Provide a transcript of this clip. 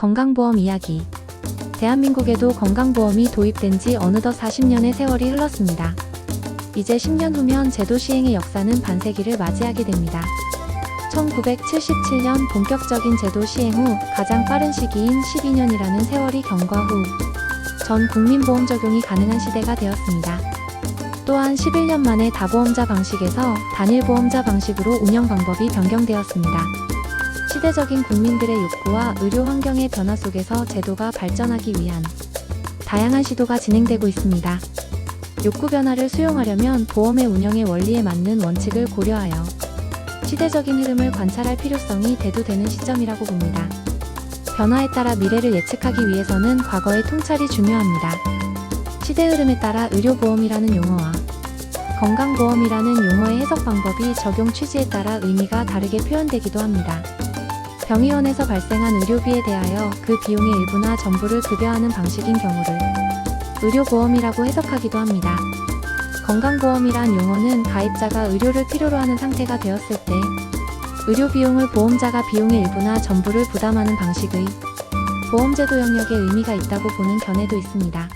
건강보험 이야기. 대한민국에도 건강보험이 도입된 지 어느덧 40년의 세월이 흘렀습니다. 이제 10년 후면 제도 시행의 역사는 반세기를 맞이하게 됩니다. 1977년 본격적인 제도 시행 후 가장 빠른 시기인 12년이라는 세월이 경과 후 전 국민보험 적용이 가능한 시대가 되었습니다. 또한 11년 만에 다보험자 방식에서 단일 보험자 방식으로 운영 방법이 변경되었습니다. 시대적인 국민들의 욕구와 의료 환경의 변화 속에서 제도가 발전하기 위한 다양한 시도가 진행되고 있습니다. 욕구 변화를 수용하려면 보험의 운영의 원리에 맞는 원칙을 고려하여 시대적인 흐름을 관찰할 필요성이 대두되는 시점이라고 봅니다. 변화에 따라 미래를 예측하기 위해서는 과거의 통찰이 중요합니다. 시대 흐름에 따라 의료보험이라는 용어와 건강보험이라는 용어의 해석 방법이 적용 취지에 따라 의미가 다르게 표현되기도 합니다. 병의원에서 발생한 의료비에 대하여 그 비용의 일부나 전부를 급여하는 방식인 경우를 의료보험이라고 해석하기도 합니다. 건강보험이란 용어는 가입자가 의료를 필요로 하는 상태가 되었을 때 의료 비용을 보험자가 비용의 일부나 전부를 부담하는 방식의 보험제도 영역에 의미가 있다고 보는 견해도 있습니다.